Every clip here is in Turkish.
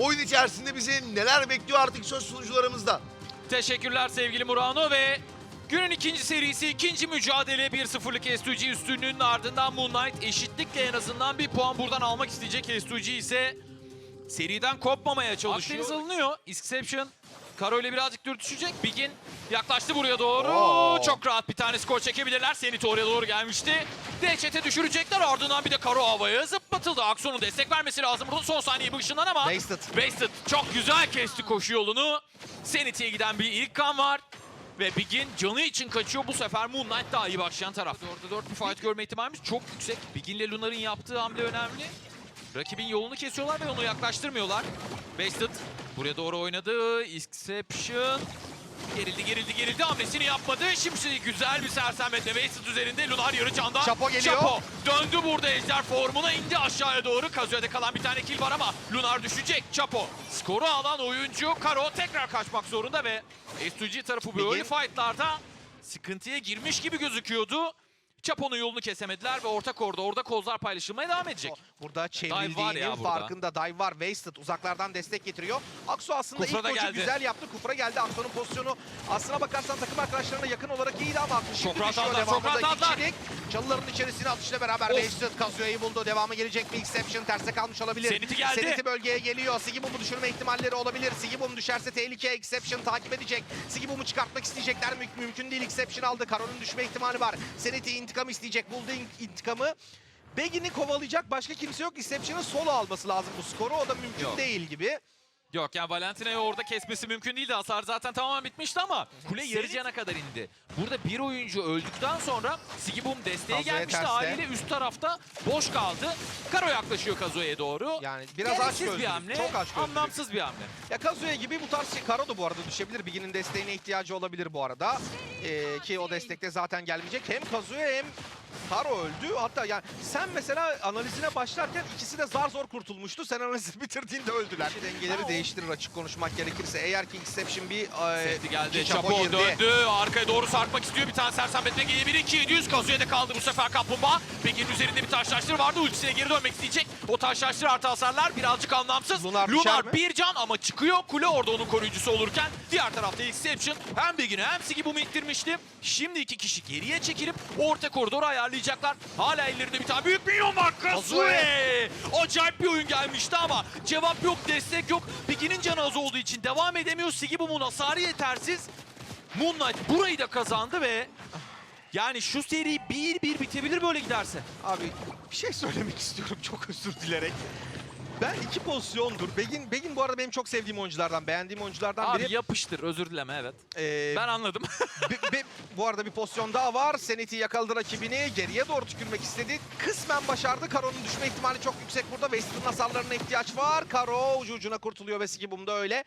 oyun içerisinde bizi neler bekliyor artık söz sunucularımızda. Teşekkürler sevgili Murano ve günün ikinci serisi, ikinci mücadele 1-0'lık S2G üstünlüğünün ardından Moonlight eşitlikle en azından bir puan buradan almak isteyecek. S2G ise seriden kopmamaya çalışıyor. Akdeniz alınıyor. Exception Karo ile birazcık dürtüşecek. Bigin yaklaştı buraya doğru. Oo. Çok rahat bir tane skor çekebilirler. Zenit oraya doğru gelmişti. Dehşete düşürecekler. Ardından bir de Karo havaya zıplatıldı. Akson'un destek vermesi lazım. Burada son saniye bu ışından ama Wasted. Wasted çok güzel kesti koşu yolunu. Sanity'ye giden bir ilk kan var. Ve Bigin canı için kaçıyor. Bu sefer Moonlight daha iyi başlayan taraf. 4'te 4 bir fight görme ihtimalimiz çok yüksek. Bigin ile Lunar'ın yaptığı hamle önemli. Rakibin yolunu kesiyorlar ve onu yaklaştırmıyorlar. Wasted buraya doğru oynadı. Exception. Gerildi, gerildi, gerildi. Hamlesini yapmadı. Şimdi güzel bir sersemletme. Wasted üzerinde. Lunar yarı candan. Chapo geliyor. Chapo döndü burada ejder formuna indi aşağıya doğru. Kazuya'da kalan bir tane kill var ama Lunar düşecek. Chapo skoru alan oyuncu Karo tekrar kaçmak zorunda ve S2G tarafı böyle fightlarda sıkıntıya girmiş gibi gözüküyordu. Chapo'nun yolunu kesemediler ve orta korda orada kozlar paylaşılmaya devam edecek. Burada çevrildiğinin farkında. Dive var. Wasted uzaklardan destek getiriyor. Aksu aslında Kufra ilk geldi. güzel yaptı. Kufra geldi. Aksu'nun pozisyonu aslına bakarsan takım arkadaşlarına yakın olarak iyiydi ama aklı şimdi Çok düşüyor. aldılar, çok Devamında rahat aldılar. kişilik. Çalıların içerisine atışla beraber Of. Wasted Kazuyo'yu buldu. Devamı gelecek mi? Exception terse kalmış olabilir. Zenit'i geldi. Zenit'i bölgeye geliyor. Sigibum'u düşürme ihtimalleri olabilir. Sigibum düşerse tehlike. Exception takip edecek. Sigibum'u çıkartmak isteyecekler. Mü- mümkün değil. Exception aldı. Karo'nun düşme ihtimali var. Zenit'i intikam isteyecek. Buldu in- intikamı. Begin'i kovalayacak başka kimse yok. Exception'ın solo alması lazım bu skoru. O da mümkün Yok. değil gibi. Yok yani Valentina'yı orada kesmesi mümkün değildi. Hasar zaten tamamen bitmişti ama kule yarı cana kadar indi. Burada bir oyuncu öldükten sonra Sigibum desteğe Kazuya gelmişti. terste. Haliyle üst tarafta boş kaldı. Karo yaklaşıyor Kazuya doğru. Yani biraz aç Gereksiz bir gözlülük, hamle. çok aç. Anlamsız bir hamle. Ya Kazuya gibi bu tarz şey Karo da bu arada düşebilir. Bigi'nin desteğine ihtiyacı olabilir bu arada. Ee, ki o destekte zaten gelmeyecek. Hem Kazuya hem Karo öldü. Hatta yani sen mesela analizine başlarken ikisi de zar zor kurtulmuştu. Sen analizi bitirdiğinde öldüler. Dengeleri değiştirir açık konuşmak gerekirse. Eğer ki Inception bir e, Sevdi geldi. çapo girdi. döndü. Arkaya doğru sarkmak istiyor. Bir tane sersemletme gelebilir. 2-700 Kazuya da kaldı bu sefer kaplumbağa. Peki üzerinde bir taşlaştır vardı. Ultisine geri dönmek isteyecek. O taşlaştır artı hasarlar birazcık anlamsız. Lunar mi? bir can ama çıkıyor. Kule orada onun koruyucusu olurken diğer tarafta Exception hem Begin'i hem Sigibum'u ittirmişti. Şimdi iki kişi geriye çekilip orta koridoru ayarlayacaklar. Hala ellerinde bir tane büyük minyon var. Kazuya! Acayip bir oyun gelmişti ama cevap yok, destek yok. Begin'in canı az olduğu için devam edemiyor. Sigibum'un hasarı yetersiz. Moonlight burayı da kazandı ve yani şu seri 1-1 bitebilir böyle giderse. Abi bir şey söylemek istiyorum çok özür dilerek. Ben iki pozisyondur. Begin, Begin bu arada benim çok sevdiğim oyunculardan, beğendiğim oyunculardan Abi biri. yapıştır özür dileme evet. Ee, Ben anladım. Be- be- bu arada bir pozisyon daha var. Senet'i yakaladı rakibini. Geriye doğru tükürmek istedi. Kısmen başardı. Karo'nun düşme ihtimali çok yüksek burada. Western hasarlarına ihtiyaç var. Karo ucu ucuna kurtuluyor ve Sigibum'da öyle.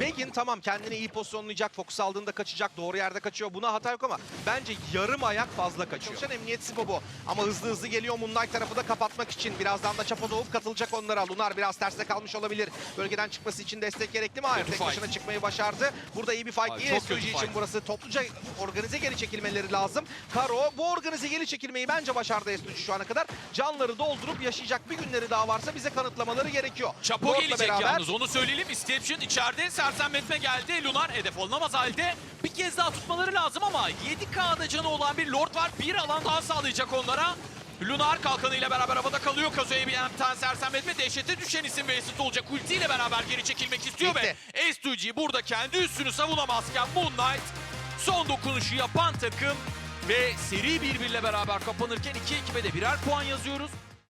Begin tamam kendini iyi pozisyonlayacak. Fokus aldığında kaçacak. Doğru yerde kaçıyor. Buna hata yok ama bence yarım ayak fazla kaçıyor. Çalışan emniyet sipo bu. Ama hızlı hızlı geliyor Moonlight tarafı da kapatmak için. Birazdan da Chapo doğup katılacak onlara. Lunar biraz terste kalmış olabilir. Bölgeden çıkması için destek gerekli mi? Hayır. Tek başına çıkmayı başardı. Burada iyi bir fight değil. SUG için fight. burası topluca organize geri çekilmeleri lazım. Karo bu organize geri çekilmeyi bence başardı S3 şu ana kadar. Canları doldurup yaşayacak bir günleri daha varsa bize kanıtlamaları gerekiyor. Chapo Lord'la gelecek beraber yalnız onu söyleyelim. Inception içeride sersemletme geldi. Lunar hedef olunamaz halde. Bir kez daha tutmaları lazım ama 7K'da canı olan bir Lord var. Bir alan daha sağlayacak onlara. Lunar kalkanıyla beraber havada kalıyor. Kazuya bir tane sersemletme. Dehşete düşen isim Wasted olacak. Ulti ile beraber geri çekilmek istiyor Bitti. ve S2G burada kendi üstünü savunamazken Moonlight son dokunuşu yapan takım ve seri birbiriyle beraber kapanırken iki ekibe de birer puan yazıyoruz.